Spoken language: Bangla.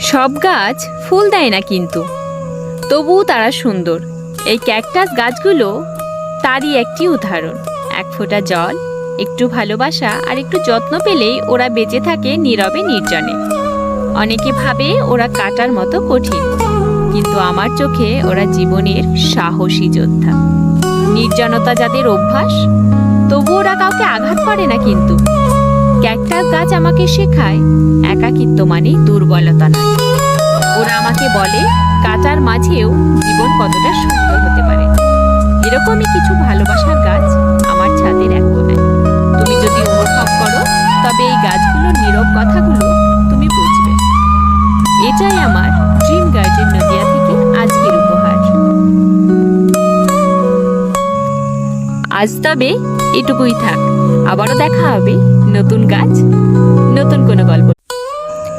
সব গাছ ফুল দেয় না কিন্তু। তবুও তারা সুন্দর। এই ক্যাকটাস গাছগুলো তারই একটি উদাহরণ। এক ফোঁটা জল, একটু ভালোবাসা আর একটু যত্ন পেলেই ওরা বেঁচে থাকে নীরবে নির্জনে। অনেকে ভাবে ওরা কাটার মতো কঠিন, কিন্তু আমার চোখে ওরা জীবনের সাহসী যোদ্ধা। নির্জনতা যাদের অভ্যাস তবু ওরা কাউকে আঘাত করে না কিন্তু। ক্যাকটাস গাছ আমাকে শেখায়, একাকিত্ব মানে দুর্বলতা নয় ওরা আমাকে বলে কাটার মাঝেও জীবন কতটা সুন্দর হতে পারে। এরকমই কিছু ভালোবাসার গাছ আমার ছাদের এক কোনায় তুমি যদি অনুভব করো, তবে এই গাছগুলোর নীরব কথাগুলো তুমি বুঝবে। এটাই আমার ড্রিম গার্ডেন নদিয়া থেকে আজকের উপহার। আজ তবে এটুকুই থাক। আবারও দেখা হবে নতুন গাছ নতুন